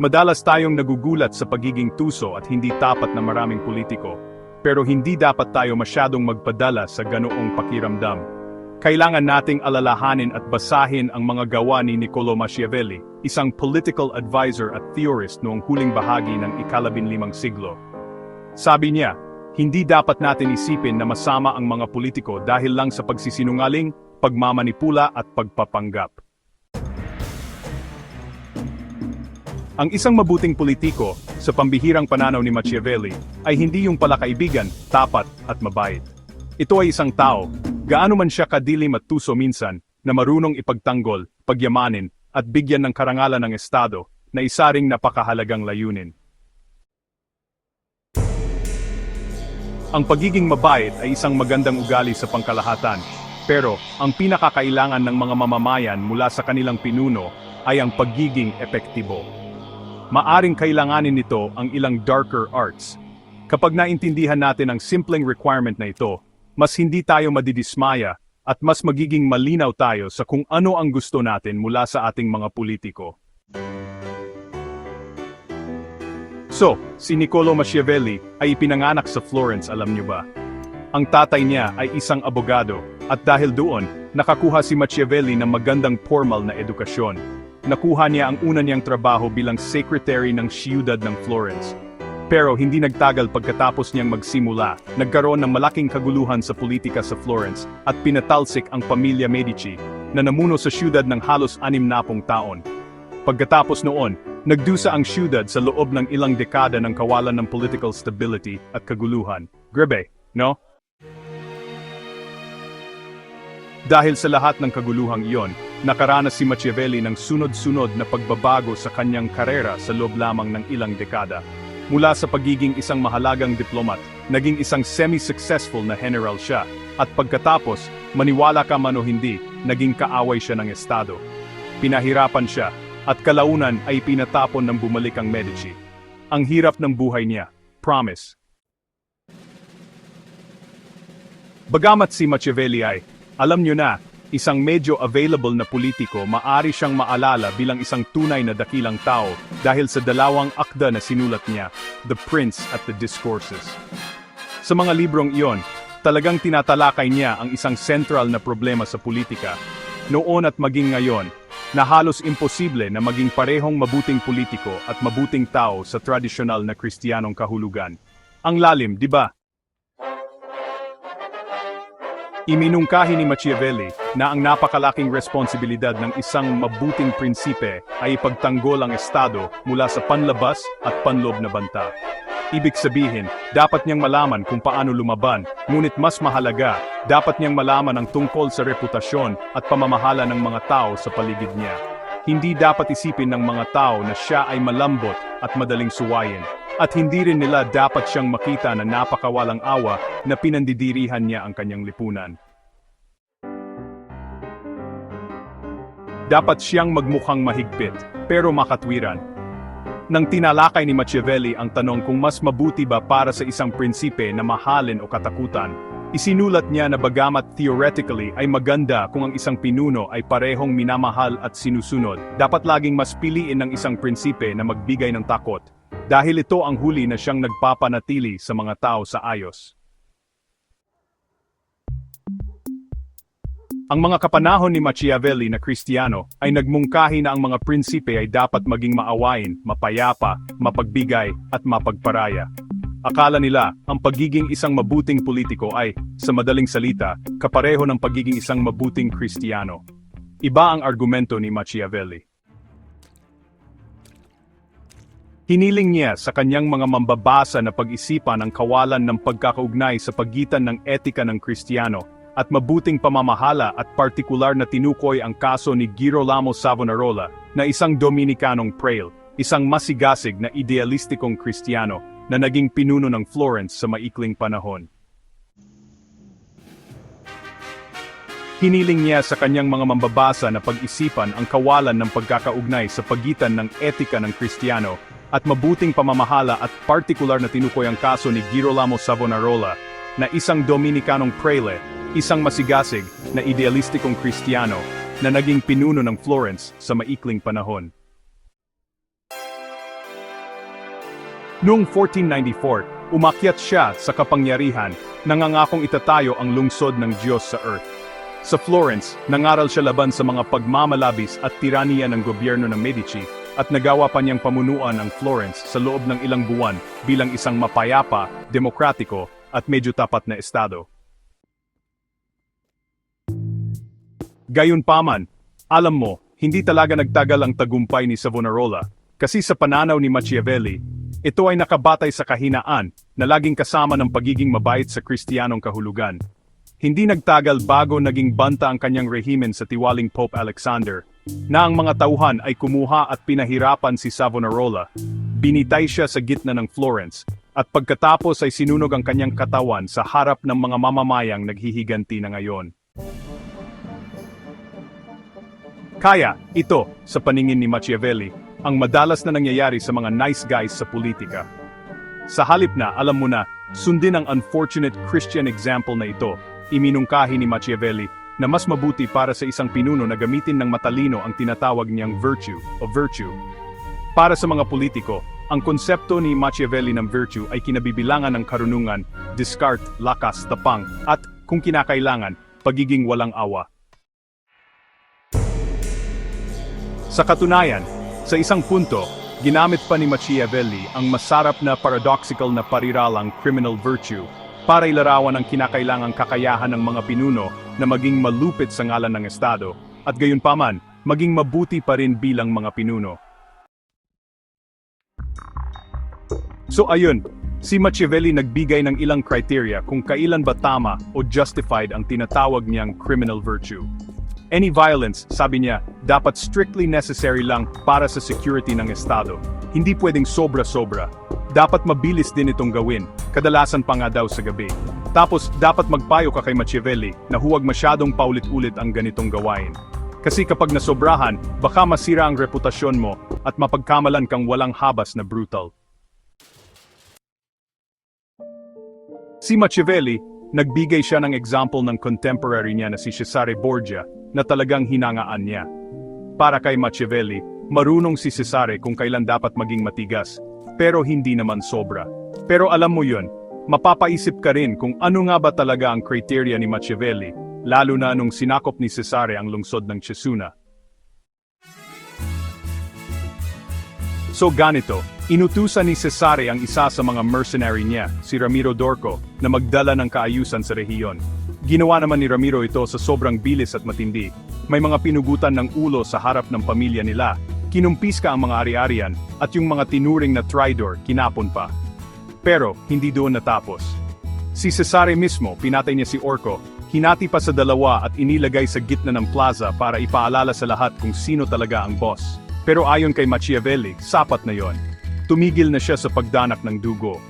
Madalas tayong nagugulat sa pagiging tuso at hindi tapat na maraming politiko. Pero hindi dapat tayo masyadong magpadala sa ganoong pakiramdam. Kailangan nating alalahanin at basahin ang mga gawa ni Niccolo Machiavelli, isang political advisor at theorist noong huling bahagi ng ikalabinlimang siglo. Sabi niya, hindi dapat natin isipin na masama ang mga politiko dahil lang sa pagsisinungaling, pagmamanipula at pagpapanggap. Ang isang mabuting politiko, sa pambihirang pananaw ni Machiavelli, ay hindi yung palakaibigan, tapat at mabait. Ito ay isang tao, gaano man siya kadilim at tuso minsan, na marunong ipagtanggol, pagyamanin, at bigyan ng karangalan ng Estado, na isa ring napakahalagang layunin. Ang pagiging mabait ay isang magandang ugali sa pangkalahatan, pero ang pinakakailangan ng mga mamamayan mula sa kanilang pinuno ay ang pagiging epektibo. Maaring kailanganin nito ang ilang darker arts. Kapag naintindihan natin ang simpleng requirement na ito, mas hindi tayo madidismaya at mas magiging malinaw tayo sa kung ano ang gusto natin mula sa ating mga politiko. So, si Niccolo Machiavelli ay ipinanganak sa Florence alam niyo ba? Ang tatay niya ay isang abogado, at dahil doon, nakakuha si Machiavelli ng magandang formal na edukasyon. Nakuha niya ang una niyang trabaho bilang secretary ng siyudad ng Florence. Pero hindi nagtagal pagkatapos niyang magsimula, nagkaroon ng malaking kaguluhan sa politika sa Florence at pinatalsik ang pamilya Medici, na namuno sa siyudad ng halos anim na pong taon. Pagkatapos noon, nagdusa ang siyudad sa loob ng ilang dekada ng kawalan ng political stability at kaguluhan. Grabe, no? Dahil sa lahat ng kaguluhang iyon, nakaranas si Machiavelli ng sunod-sunod na pagbabago sa kanyang karera sa loob lamang ng ilang dekada. Mula sa pagiging isang mahalagang diplomat, naging isang semi-successful na general siya, at pagkatapos, maniwala ka man o hindi, naging kaaway siya ng Estado. Pinahirapan siya, at kalaunan ay pinatapon ng bumalik ang Medici. Ang hirap ng buhay niya, promise. Bagamat si Machiavelli ay, alam nyo na, isang medyo available na politiko maari siyang maalala bilang isang tunay na dakilang tao dahil sa dalawang akda na sinulat niya, The Prince at the Discourses. Sa mga librong iyon, talagang tinatalakay niya ang isang central na problema sa politika, noon at maging ngayon, na halos imposible na maging parehong mabuting politiko at mabuting tao sa tradisyonal na kristiyanong kahulugan. Ang lalim, di ba? Iminungkahi ni Machiavelli na ang napakalaking responsibilidad ng isang mabuting prinsipe ay ipagtanggol ang Estado mula sa panlabas at panlob na banta. Ibig sabihin, dapat niyang malaman kung paano lumaban, ngunit mas mahalaga, dapat niyang malaman ang tungkol sa reputasyon at pamamahala ng mga tao sa paligid niya. Hindi dapat isipin ng mga tao na siya ay malambot at madaling suwayin, at hindi rin nila dapat siyang makita na napakawalang awa na pinandidirihan niya ang kanyang lipunan. Dapat siyang magmukhang mahigpit, pero makatwiran. Nang tinalakay ni Machiavelli ang tanong kung mas mabuti ba para sa isang prinsipe na mahalin o katakutan, isinulat niya na bagamat theoretically ay maganda kung ang isang pinuno ay parehong minamahal at sinusunod, dapat laging mas piliin ng isang prinsipe na magbigay ng takot, dahil ito ang huli na siyang nagpapanatili sa mga tao sa ayos. Ang mga kapanahon ni Machiavelli na Kristiyano ay nagmungkahi na ang mga prinsipe ay dapat maging maawain, mapayapa, mapagbigay, at mapagparaya. Akala nila, ang pagiging isang mabuting politiko ay, sa madaling salita, kapareho ng pagiging isang mabuting Kristiyano. Iba ang argumento ni Machiavelli. Hiniling niya sa kanyang mga mambabasa na pag-isipan ang kawalan ng pagkakaugnay sa pagitan ng etika ng Kristiyano at mabuting pamamahala at partikular na tinukoy ang kaso ni Girolamo Savonarola na isang Dominikanong prail, isang masigasig na idealistikong Kristiyano na naging pinuno ng Florence sa maikling panahon. Hiniling niya sa kanyang mga mambabasa na pag-isipan ang kawalan ng pagkakaugnay sa pagitan ng etika ng Kristiyano at mabuting pamamahala at partikular na tinukoy ang kaso ni Girolamo Savonarola na isang Dominikanong praile, isang masigasig na idealistikong Kristiyano na naging pinuno ng Florence sa maikling panahon. Noong 1494, umakyat siya sa kapangyarihan, nangangakong itatayo ang lungsod ng Diyos sa Earth. Sa Florence, nangaral siya laban sa mga pagmamalabis at tiraniya ng gobyerno ng Medici, at nagawa pa niyang pamunuan ang Florence sa loob ng ilang buwan bilang isang mapayapa, demokratiko, at medyo tapat na estado. Gayunpaman, alam mo, hindi talaga nagtagal ang tagumpay ni Savonarola, kasi sa pananaw ni Machiavelli, ito ay nakabatay sa kahinaan na laging kasama ng pagiging mabait sa kristiyanong kahulugan. Hindi nagtagal bago naging banta ang kanyang rehimen sa tiwaling Pope Alexander, na ang mga tauhan ay kumuha at pinahirapan si Savonarola. Binitay siya sa gitna ng Florence, at pagkatapos ay sinunog ang kanyang katawan sa harap ng mga mamamayang naghihiganti na ngayon. Kaya, ito, sa paningin ni Machiavelli, ang madalas na nangyayari sa mga nice guys sa politika. Sa halip na, alam mo na, sundin ang unfortunate Christian example na ito, iminungkahi ni Machiavelli na mas mabuti para sa isang pinuno na gamitin ng matalino ang tinatawag niyang virtue o virtue. Para sa mga politiko, ang konsepto ni Machiavelli ng virtue ay kinabibilangan ng karunungan, discard, lakas, tapang, at, kung kinakailangan, pagiging walang awa. Sa katunayan, sa isang punto, ginamit pa ni Machiavelli ang masarap na paradoxical na pariralang criminal virtue para ilarawan ang kinakailangang kakayahan ng mga pinuno na maging malupit sa ngalan ng Estado, at gayunpaman, maging mabuti pa rin bilang mga pinuno. So ayun, si Machiavelli nagbigay ng ilang criteria kung kailan ba tama o justified ang tinatawag niyang criminal virtue. Any violence, sabi niya, dapat strictly necessary lang para sa security ng Estado. Hindi pwedeng sobra-sobra. Dapat mabilis din itong gawin, kadalasan pa nga daw sa gabi. Tapos, dapat magpayo ka kay Machiavelli na huwag masyadong paulit-ulit ang ganitong gawain. Kasi kapag nasobrahan, baka masira ang reputasyon mo at mapagkamalan kang walang habas na brutal. Si Machiavelli, nagbigay siya ng example ng contemporary niya na si Cesare Borgia na talagang hinangaan niya. Para kay Machiavelli, marunong si Cesare kung kailan dapat maging matigas, pero hindi naman sobra. Pero alam mo yun, mapapaisip ka rin kung ano nga ba talaga ang criteria ni Machiavelli, lalo na nung sinakop ni Cesare ang lungsod ng Cesuna. So ganito, inutusan ni Cesare ang isa sa mga mercenary niya, si Ramiro Dorco, na magdala ng kaayusan sa rehiyon. Ginawa naman ni Ramiro ito sa sobrang bilis at matindi. May mga pinugutan ng ulo sa harap ng pamilya nila, kinumpiska ang mga ari-arian, at yung mga tinuring na tridor kinapon pa. Pero, hindi doon natapos. Si Cesare mismo, pinatay niya si Orco, hinati pa sa dalawa at inilagay sa gitna ng plaza para ipaalala sa lahat kung sino talaga ang boss. Pero ayon kay Machiavelli, sapat na yon. Tumigil na siya sa pagdanak ng dugo.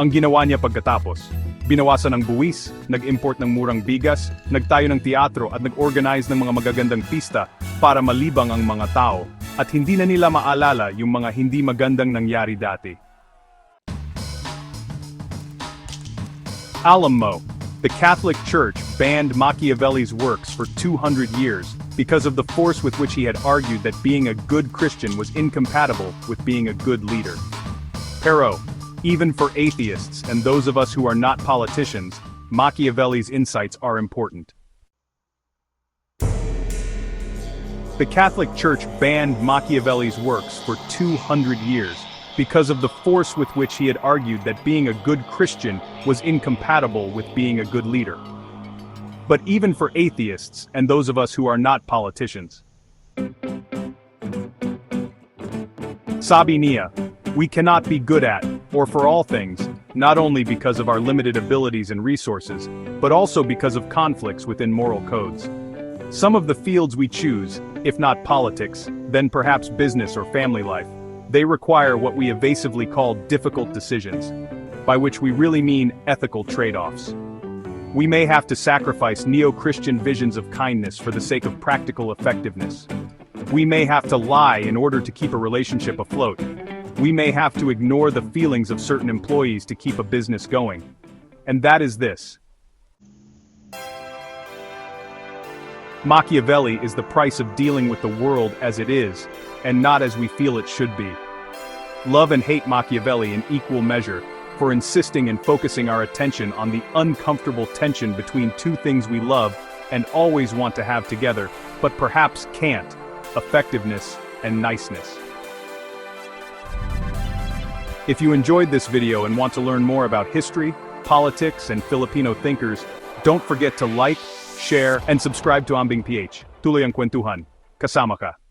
Ang ginawa niya pagkatapos, binawasan ng buwis, nag-import ng murang bigas, nagtayo ng teatro at nag-organize ng mga magagandang pista para malibang ang mga tao at hindi na nila maalala yung mga hindi magandang nangyari dati. Alam mo, the Catholic Church banned Machiavelli's works for 200 years because of the force with which he had argued that being a good Christian was incompatible with being a good leader. Pero, even for atheists and those of us who are not politicians, Machiavelli's insights are important. The Catholic Church banned Machiavelli's works for 200 years because of the force with which he had argued that being a good Christian was incompatible with being a good leader. But even for atheists and those of us who are not politicians. Sabi niya, we cannot be good at, or for all things, not only because of our limited abilities and resources, but also because of conflicts within moral codes. Some of the fields we choose, if not politics, then perhaps business or family life, they require what we evasively call difficult decisions, by which we really mean ethical trade-offs. We may have to sacrifice neo-Christian visions of kindness for the sake of practical effectiveness. We may have to lie in order to keep a relationship afloat. We may have to ignore the feelings of certain employees to keep a business going. And that is this. Machiavelli is the price of dealing with the world as it is, and not as we feel it should be. Love and hate Machiavelli in equal measure for insisting and focusing our attention on the uncomfortable tension between two things we love and always want to have together, but perhaps can't effectiveness and niceness. If you enjoyed this video and want to learn more about history, politics, and Filipino thinkers, don't forget to like, share, and subscribe to Ambing PH. Tuloy ang kwentuhan. Kasama ka.